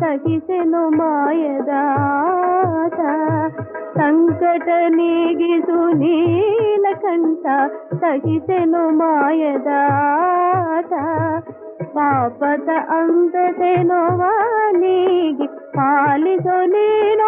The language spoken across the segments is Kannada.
ತಗಿಸೆನು ಮಾಯದಾತ ಸಂಕಟ ನೀಗಿಸು ನೀಲಕಂಠ ತಗಿಸೆನು ಮಾಯದಾತ ಪಾಪದ ಅಂದದೆನೋ ನೀಗಿ ಪಾಲಿಸು ನೀನು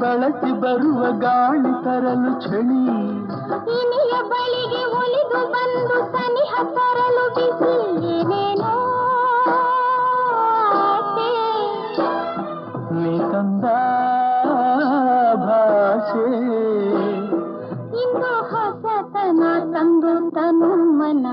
ಬಳಸಿ ಬರುವ ಗಾಳಿ ತರಲು ಚಳಿ ಇನಿಯ ಬಳಿಗೆ ಒಲಿದು ಬಂದು ಸನಿಹ ತರಲು ಬಿಸಿ ಏನೇನೋ ನೀ ತಂದ ಭಾಷೆ. ಇಂದು ಹೊಸತನ ತಂದು ತನು ಮನ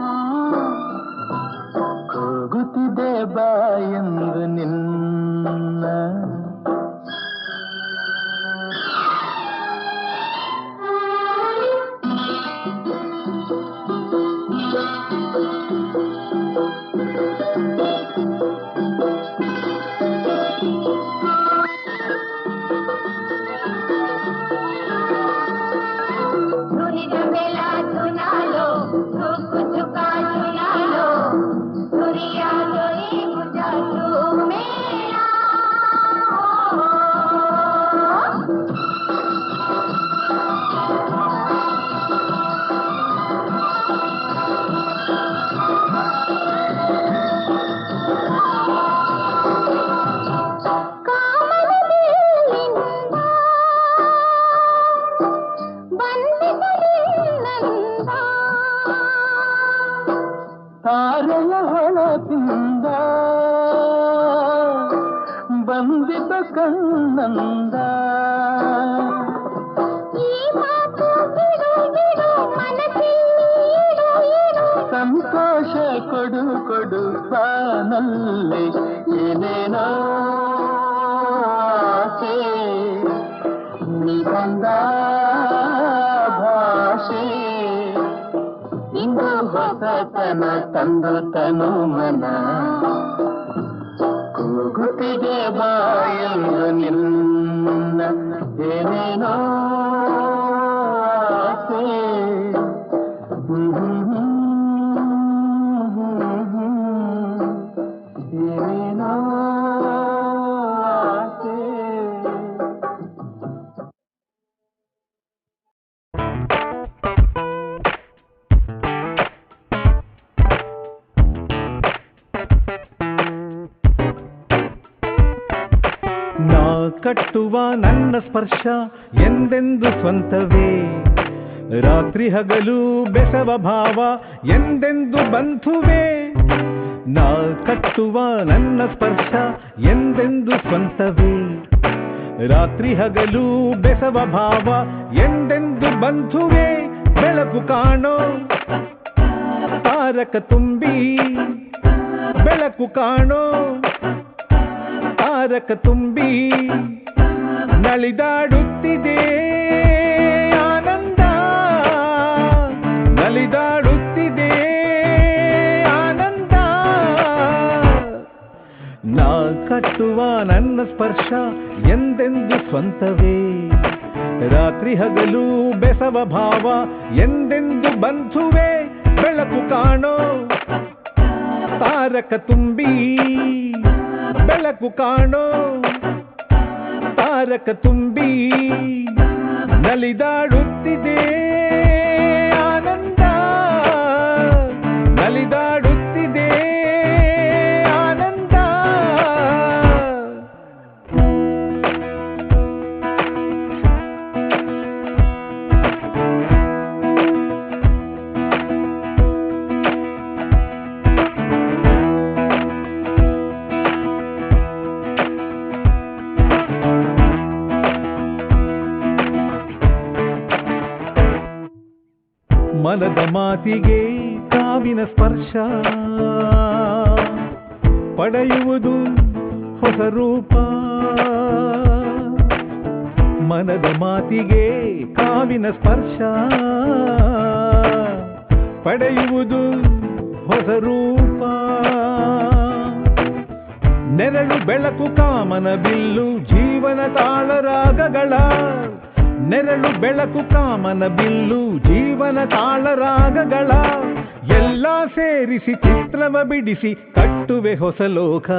ಹೊಸತನ ತಂದು ತನು ಮನ ಕೂಗುತ್ತಿದೆ ಬಾಯೆಂದು ನಿನ್ನ ಏನೇನೋ ಆಸೆ ಸ್ಪರ್ಶ ಎಂದೆಂದು ಸ್ವಂತವೇ? ರಾತ್ರಿ ಹಗಲು ಬೆಸವ ಭಾವ ಎಂದೆಂದು ಬಂಧುವೇ? ನಾ ಕಟ್ಟುವ ನನ್ನ ಸ್ಪರ್ಶ ಎಂದೆಂದು ಸ್ವಂತವೇ? ರಾತ್ರಿ ಹಗಲು ಬೆಸವ ಭಾವ ಎಂದೆಂದು ಬಂಧುವೇ? ಬೆಳಕು ಕಾಣೋ, ತಾರಕ ತುಂಬಿ, ಬೆಳಕು ಕಾಣೋ, ತಾರಕ ತುಂಬಿ ನಲಿದಾಡುತ್ತಿದೆ. ಆನಂದ ನಲಿದಾಡುತ್ತಿದೆ. ಆನಂದ ನಾ ಕಟ್ಟುವ ನನ್ನ ಸ್ಪರ್ಶ ಎಂದೆಂದು ಸ್ವಂತವೇ. ರಾತ್ರಿ ಹಗಲು ಬೆಸವ ಭಾವ ಎಂದೆಂದು ಬಂಧುವೆ. ಬೆಳಕು ಕಾಣೋ ತಾರಕ ತುಂಬಿ ಬೆಳಕು ಕಾಣೋ ತಾರಕ ತುಂಬಿ ನಲಿದಾಡುತ್ತಿದೆ ಆನಂದ ನಲಿದಾಡುತ್ತಿದೆ. ಮಾತಿಗೆ ಕಾವಿನ ಸ್ಪರ್ಶ. ಪಡೆಯುವುದು ಹೊಸ ರೂಪ. ಮನದ ಮಾತಿಗೆ ಕಾವಿನ ಸ್ಪರ್ಶ. ಪಡೆಯುವುದು ಹೊಸ ರೂಪ. ನೆರಳು ಬೆಳಕು ಕಾಮನ ಬಿಲ್ಲು, ಜೀವನ ತಾಳರಾಗಗಳ. ನೆರಳು ಬೆಳಕು ಕಾಮನ ಬಿಲ್ಲು ಜೀವನ ತಾಳರಾಗಗಳ ಎಲ್ಲ ಸೇರಿಸಿ ಚಿತ್ರವ ಬಿಡಿಸಿ ಕಟ್ಟುವೆ ಹೊಸ ಲೋಕ.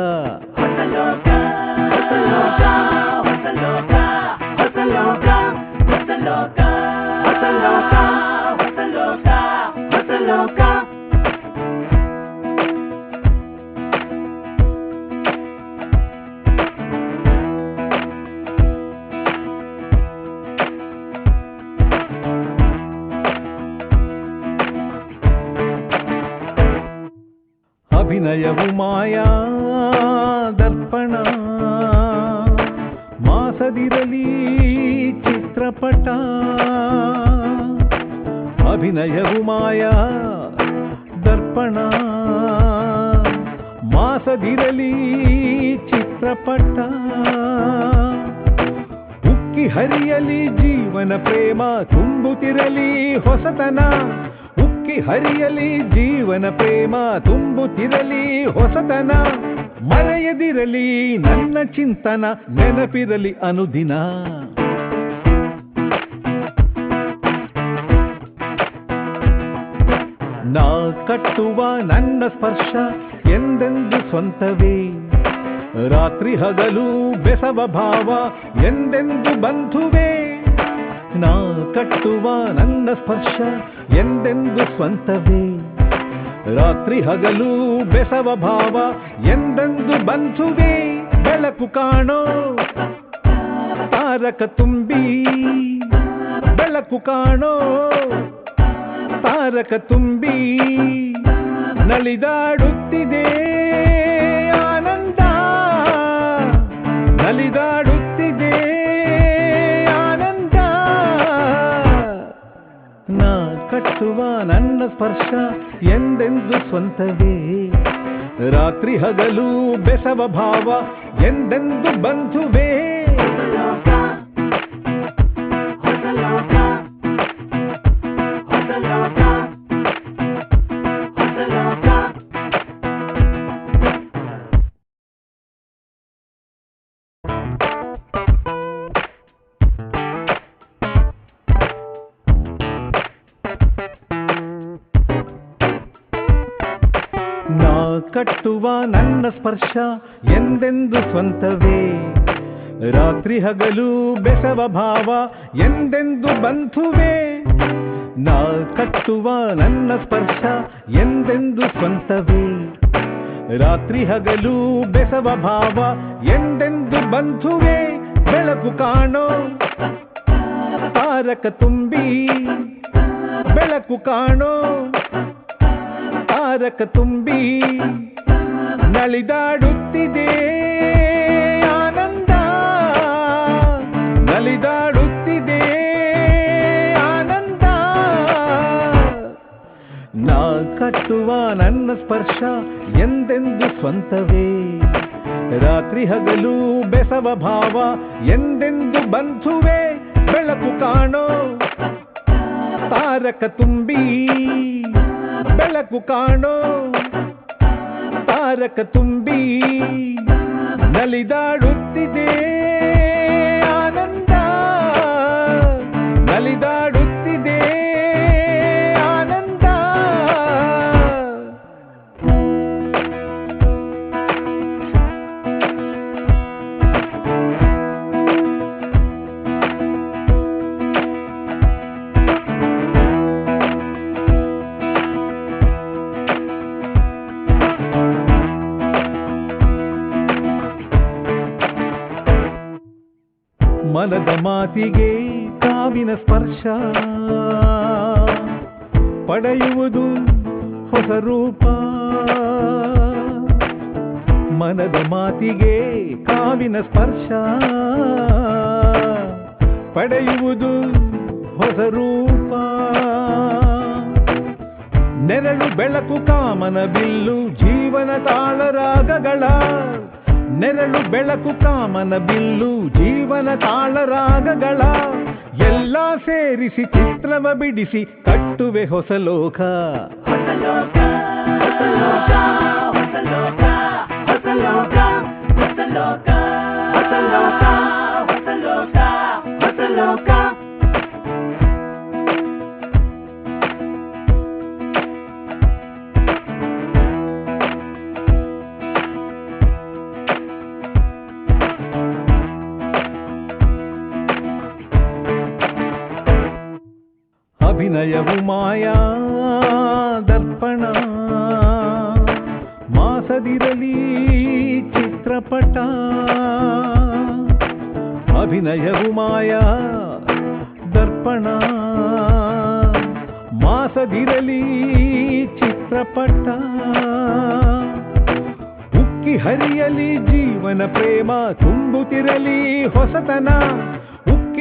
ಅಭಿನಯವು ಮಾಯಾ, ದರ್ಪಣ. ಮಾಸದಿರಲಿ ಚಿತ್ರಪಟ. ಅಭಿನಯವು ಮಾಯಾ, ದರ್ಪಣ. ಮಾಸದಿರಲಿ ಚಿತ್ರಪಟ. ಉಕ್ಕಿ ಹರಿಯಲಿ ಜೀವನ ಪ್ರೇಮ, ತುಂಬುತ್ತಿರಲಿ ಹೊಸತನ. ಹರಿಯಲಿ, ಜೀವನ ಪ್ರೇಮ ತುಂಬುತ್ತಿರಲಿ, ಹೊಸತನ ಮರೆಯದಿರಲಿ, ನನ್ನ ಚಿಂತನ ನೆನಪಿರಲಿ ಅನುದಿನ. ನಾ ಕಟ್ಟುವ ನನ್ನ ಸ್ಪರ್ಶ ಎಂದೆಂದು ಸ್ವಂತವೇ? ರಾತ್ರಿ ಹಗಲು, ಬೆಸವ ಭಾವ ಎಂದೆಂದು ಬಂಧುವೇ? ನಾ ಕಟ್ಟುವ ನನ್ನ ಸ್ಪರ್ಶ ಎಂದೆಂದು ಸ್ವಂತವೇ? ರಾತ್ರಿ ಹಗಲು ಬೆಸವ ಭಾವ ಎಂದೆಂದು ಬಂಚುವೆ ಬೆಳಕು ಕಾಣೋ ತಾರಕ ತುಂಬಿ, ಬೆಳಕು ಕಾಣೋ ತಾರಕ ತುಂಬಿ, ನಲಿದಾಡುತ್ತಿದೆ. ಹಗಲು ಬೆಸವ ಭಾವ ಎಂದೆಂದು ಬಂಧುವೇ ಕಟ್ಟುವ ನನ್ನ ಸ್ಪರ್ಶ ಎಂದೆಂದು ಸ್ವಂತವೇ? ರಾತ್ರಿ ಹಗಲು ಬೆಸವ ಭಾವ ಎಂದೆಂದು ಬಂಧುವೇ? ನಾ ಕಟ್ಟುವ ನನ್ನ ಸ್ಪರ್ಶ ಎಂದೆಂದು ಸ್ವಂತವೇ? ರಾತ್ರಿ ಹಗಲು ಬೆಸವ ಭಾವ ಎಂದೆಂದು ಬಂಧುವೇ? ಬೆಳಕು ಕಾಣೋ, ತಾರಕ ತುಂಬಿ, ಬೆಳಕು ಕಾಣೋ, ತಾರಕ ತುಂಬಿ ನಲಿದಾಡುತ್ತಿದೆ. ಆನಂದ ನಲಿದಾಡುತ್ತಿದೆ. ಆನಂದ ನಾ ಕಟ್ಟುವ ನನ್ನ ಸ್ಪರ್ಶ ಎಂದೆಂದು ಸ್ವಂತವೇ. ರಾತ್ರಿ ಹಗಲು ಬೆಸವ ಭಾವ ಎಂದೆಂದು ಬಂಧುವೆ. ಬೆಳಕು ಕಾಣೋ ತಾರಕ ತುಂಬಿ ಬೆಳಕು ಕಾಣೋ ತಾರಕ ತುಂಬಿ ನಲಿದಾಡುತ್ತಿದೆ. ನೆರಳು ಬೆಳಕು ಕಾಮನ ಬಿಲ್ಲು ಜೀವನ ತಾಳರಾಗಗಳ ಎಲ್ಲ ಸೇರಿಸಿ ಚಿತ್ರವ ಬಿಡಿಸಿ ಕಟ್ಟುವೆ ಹೊಸ ಲೋಕ. ಅಭಿನಯವು ಮಾಯಾ, ದರ್ಪಣ. ಮಾಸದಿರಲಿ ಚಿತ್ರಪಟ. ಅಭಿನಯವು ಮಾಯಾ, ದರ್ಪಣ. ಮಾಸದಿರಲಿ ಚಿತ್ರಪಟ. ಉಕ್ಕಿ ಹರಿಯಲಿ ಜೀವನ ಪ್ರೇಮ, ತುಂಬುತ್ತಿರಲಿ ಹೊಸತನ.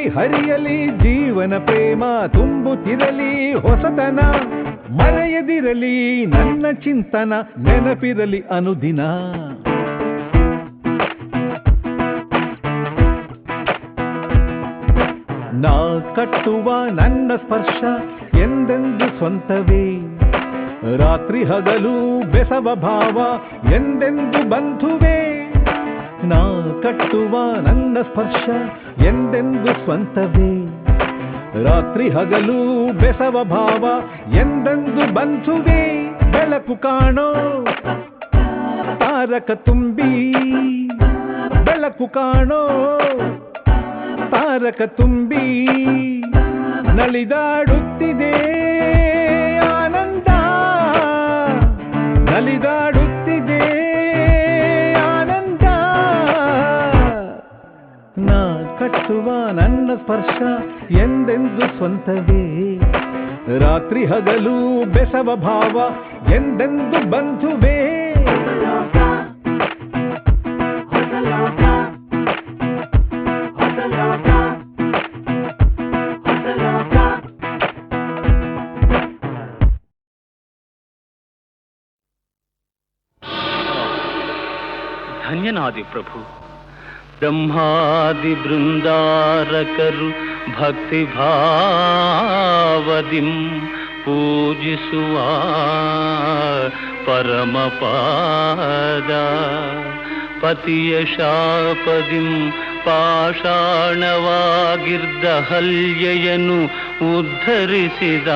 ಹರಿಯಲಿ, ಜೀವನ ಪ್ರೇಮ ತುಂಬುತ್ತಿರಲಿ, ಹೊಸತನ ಮರೆಯದಿರಲಿ, ನನ್ನ ಚಿಂತನ ನೆನಪಿರಲಿ ಅನುದಿನ. ನಾ ಕಟ್ಟುವ ನನ್ನ ಸ್ಪರ್ಶ ಎಂದೆಂದು ಸ್ವಂತವೇ? ರಾತ್ರಿ ಹಗಲು, ಬೆಸವ ಭಾವ ಎಂದೆಂದು ಬಂಧುವೇ? ನಾ ಕಟ್ಟುವ ನನ್ನ ಸ್ಪರ್ಶ ಎಂದೆಂದು ಸ್ವಂತವೇ? ರಾತ್ರಿ ಹಗಲು ಬೆಸವ ಭಾವ ಎಂದೆಂದು ಬಂಧುವೇ? ಬೆಳಕು ಕಾಣೋ, ತಾರಕ ತುಂಬಿ. ಬೆಳಕು ಕಾಣೋ, ತಾರಕ ತುಂಬಿ. ನಲಿದಾಡುತ್ತಿದೆ ಆನಂದ ನಲಿದಾಡುತ್ತಿದೆ ಕಟ್ಟುವ ನನ್ನ ಸ್ಪರ್ಶ ಎಂದೆಂದು ಸ್ವಂತವೇ? ರಾತ್ರಿ ಹಗಲು ಬೆಸವ ಭಾವ ಎಂದೆಂದು ಬಂಧುವೇ? ಧನ್ಯನಾದಿ ಪ್ರಭು. ಬ್ರಹ್ಮಾದಿ ಬೃಂದಾರಕರು ಭಕ್ತಿ ಭಾವದಿಂ ಪೂಜಿಸುವ ಪರಮ ಪಾದ. ಪತಿಯ ಶಾಪದಿಂ ಪಾಷಾಣವಾಗಿರ್ದ ಹಲ್ಯೆಯನ್ನು ಉದ್ಧರಿಸಿದ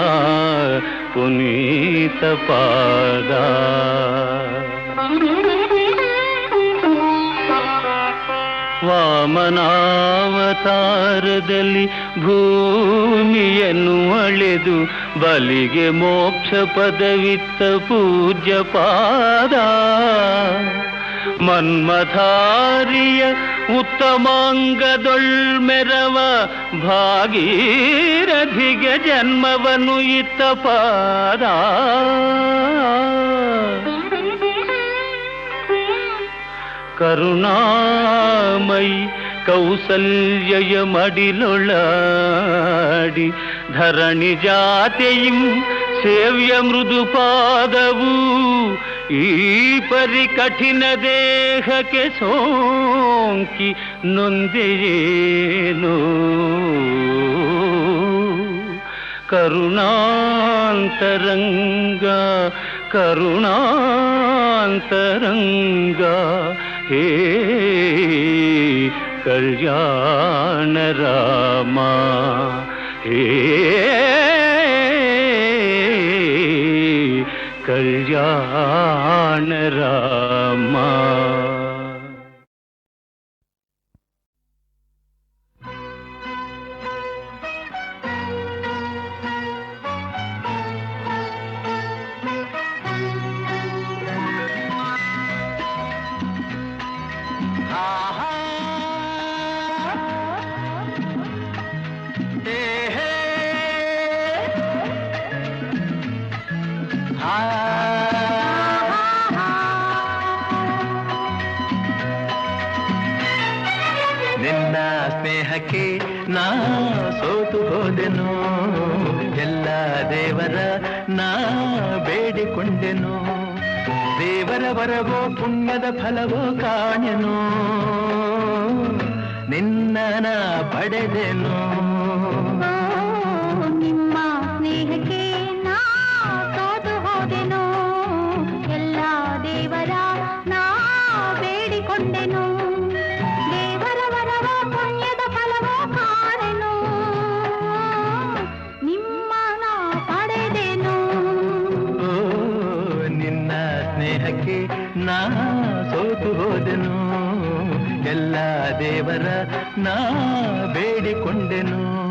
ಪುನೀತ ಪಾದ. ವಾಮನಾವತಾರದಲ್ಲಿ ಭೂಮಿಯನ್ನು ಅಳೆದು ಬಲಿಗೆ ಮೋಕ್ಷ ಪದವಿತ್ತ ಪೂಜ್ಯ ಪಾದ. ಮನ್ಮಥಾರಿಯ ಉತ್ತಮಾಂಗದೊಳ್ಮೆರವ ಭಾಗೀರಥಿಗೆ ಜನ್ಮವನ್ನು ಇತ್ತ ಪಾದ. ಕರುಣಾಮಯಿ ಕೌಸಲ್ಯಯ ಮಡಿಲೊಳಾಡಿ ಧರಣಿ ಜಾತೆಯಿಂ ಸೇವ್ಯ ಮೃದು ಪಾದವು ಈ ಪರಿ ಕಠಿಣ ದೇಹಕ್ಕೆ ಸೋಂಕಿ ನೊಂದೆಯೇನೋ ಕರುಣಾಂತರಂಗ ಕರುಣಾಂತರಂಗ ஹே கல்யாண ராமா. ஹே கல்யாண ராமா. ಸ್ನೇಹಕ್ಕೆ ನಾ ಸೋತು ಹೋದೆನು. ಎಲ್ಲ ದೇವರ ನಾ ಬೇಡಿಕೊಂಡೆನು. ದೇವರ ವರವೋ ಪುಣ್ಯದ ಫಲವೋ ಕಾಣೆನು. ನಿನ್ನ ಪಡೆದೆನು. ಎಲ್ಲ ದೇವರ ನಾ ಬೇಡಿಕೊಂಡೆನು.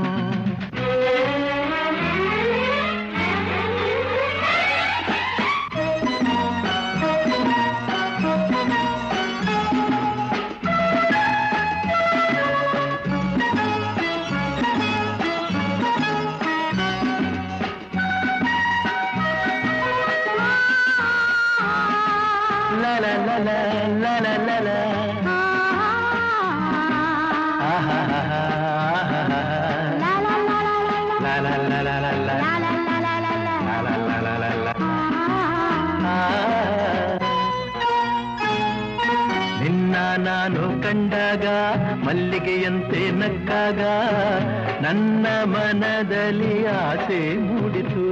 ಮಲ್ಲಿಗೆಯಂತೆ ನಕ್ಕಾಗ ನನ್ನ ಮನದಲ್ಲಿ ಆಸೆ ಮೂಡಿತು.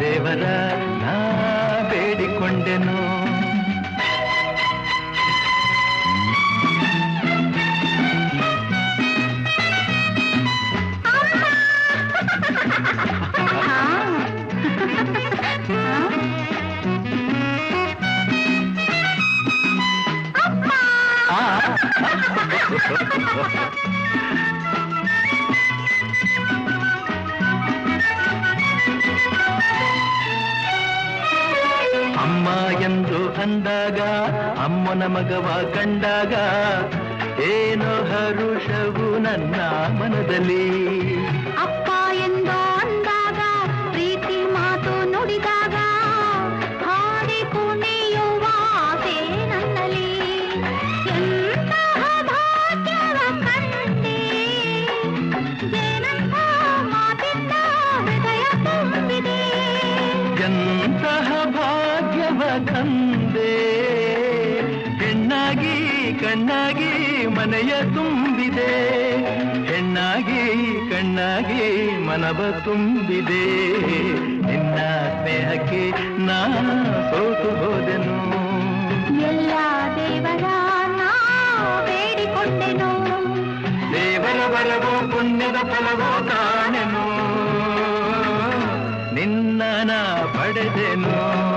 ದೇವರ ನಾ ಬೇಡಿಕೊಂಡೆನು. ಮಗವ ಕಂಡಾಗ ಏನೋ ಹರುಷವು ನನ್ನ ಮನದಲ್ಲಿ. ಮನೆಯ ತುಂಬಿದೆ. ಹೆಣ್ಣಾಗಿ ಕಣ್ಣಾಗಿ ಮನವ ತುಂಬಿದೆ. ನಿನ್ನ ಸ್ನೇಹಕ್ಕೆ ನಾ ಸೋತು ಹೋದೆನು. ಎಲ್ಲ ದೇವರ ಬೇಡಿಕೊಂಡೆನು. ದೇವರ ಬರವೋ ಪುಣ್ಯದ ಫಲವೋ ಕಾಣೆನು ನಿನ್ನ ಪಡೆದೆನು.